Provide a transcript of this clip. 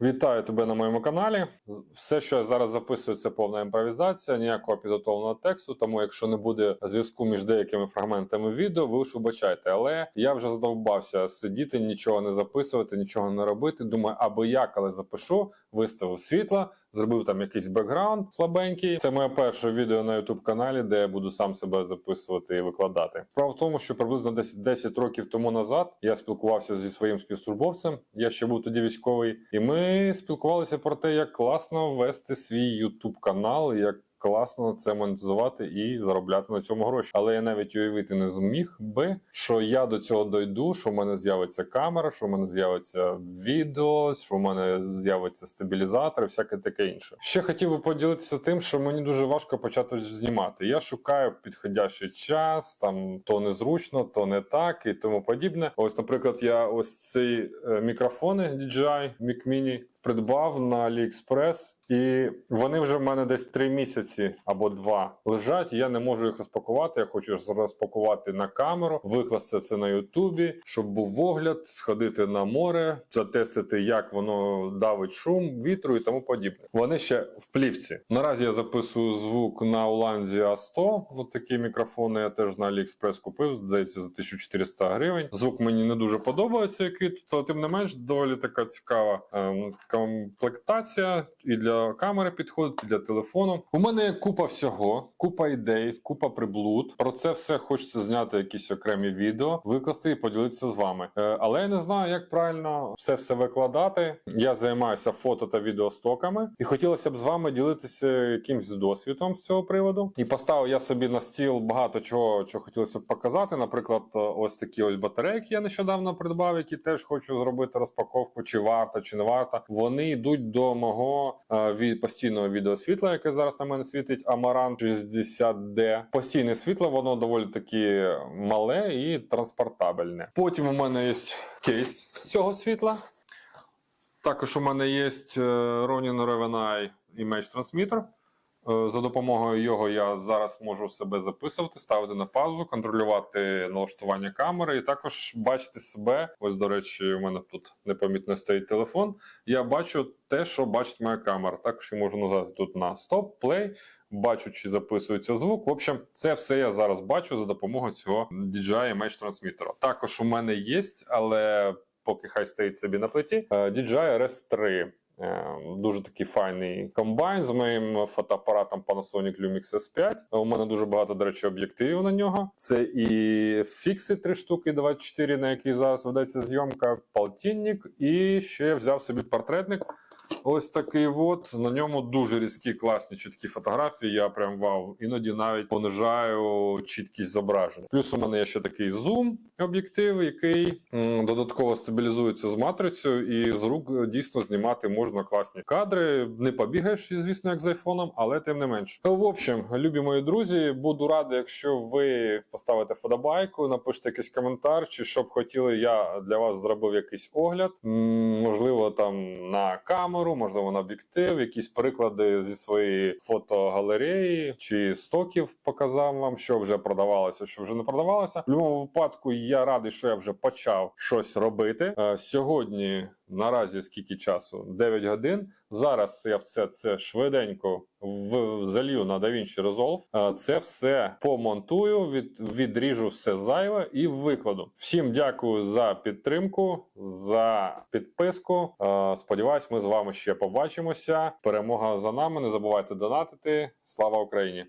Вітаю тебе на моєму каналі. Все, що я зараз записую, це повна імпровізація, ніякого підготовленого тексту. Тому, якщо не буде зв'язку між деякими фрагментами відео, ви ж вибачайте. Але я вже задовбався сидіти, нічого не записувати, нічого не робити. Думаю, аби я коли запишу, виставив світло, зробив там якийсь бекграунд слабенький. Це моє перше відео на youtube каналі, де я буду сам себе записувати і викладати. Справа в тому, що приблизно 10, 10 років тому назад я спілкувався зі своїм співслужбовцем. Я ще був тоді військовий, і ми спілкувалися про те, як класно вести свій youtube канал, як класно це монетизувати і заробляти на цьому гроші. Але я навіть уявити не зміг би, що я до цього дойду, що в мене з'явиться камера, що в мене з'явиться відео, що в мене з'явиться стабілізатор, і всяке таке інше. Ще хотів би поділитися тим, що мені дуже важко почати знімати. Я шукаю підходящий час, там то незручно, то не так і тому подібне. Ось, наприклад, я ось ці е, мікрофони DJI Mic Mini придбав на AliExpress, і вони вже в мене десь три місяці або два лежать. Я не можу їх розпакувати. Я хочу розпакувати на камеру, викласти це на Ютубі, щоб був огляд, сходити на море, затестити, як воно давить шум, вітру і тому подібне. Вони ще в плівці. Наразі я записую звук на Уланзі А100. Ось такі мікрофони я теж на AliExpress купив. Здається, за 1400 гривень. Звук мені не дуже подобається, який тут, але тим не менш доволі така цікава ем, комплектація і для камери підходить, і для телефону. У мене купа всього, купа ідей, купа приблуд. Про це все хочеться зняти якісь окремі відео, викласти і поділитися з вами. Е, але я не знаю, як правильно все все викладати. Я займаюся фото та відеостоками, і хотілося б з вами ділитися якимсь досвідом з цього приводу. І поставив я собі на стіл багато чого, що хотілося б показати. Наприклад, ось такі ось батарейки я нещодавно придбав, які теж хочу зробити розпаковку, чи варто, чи не варто. Вони йдуть до мого е, від постійного відеосвітла, яке зараз на мене світить Амаран 60D. Постійне світло, воно доволі таки мале і транспортабельне. Потім у мене є кейс з цього світла. Також у мене є е, Ronin Raven Eye Image Transmitter. Е, За допомогою його я зараз можу себе записувати, ставити на паузу, контролювати налаштування камери і також бачити себе. Ось, до речі, у мене тут непомітно стоїть телефон. Я бачу те, що бачить моя камера. Також я можу нажати тут на стоп, плей. Бачу, чи записується звук. В общем, це все я зараз бачу за допомогою цього DJI Image Transmitter. Також у мене є, але поки хай стоїть собі на плиті, е, DJI RS3. Е, Дуже такий файний комбайн з моїм фотоапаратом Panasonic Lumix S5. У мене дуже багато, до речі, об'єктивів на нього. Це і фікси три штуки 24, на який зараз ведеться зйомка, полтинник, і ще взяв собі портретник. Ось такий от. На ньому дуже різкі, класні, чіткі фотографії. Я прям вау. Іноді навіть понижаю чіткість зображення. Плюс у мене є ще такий зум об'єктив, який додатково стабілізується з матрицею, і з рук дійсно знімати можна класні кадри. Не побігаєш, звісно, як з айфоном, але тим не менш. В общем, любі мої друзі, буду радий, якщо ви поставите фотобайку, напишете якийсь коментар, чи що б хотіли, я для вас зробив якийсь огляд. М, Можливо, там на камеру, можливо, на об'єктив, якісь приклади зі своєї фотогалереї чи стоків показав вам, що вже продавалося, що вже не продавалося. В будь-якому випадку я радий, що я вже почав щось робити. Е, Сьогодні наразі скільки часу? 9 годин. Зараз я все це швиденько в залью на DaVinci Resolve. Е, Це все помонтую, від, відріжу все зайве і викладу. Всім дякую за підтримку, за підписку. Е, Сподіваюсь, ми з вами ще побачимося. Перемога за нами. Не забувайте донатити. Слава Україні!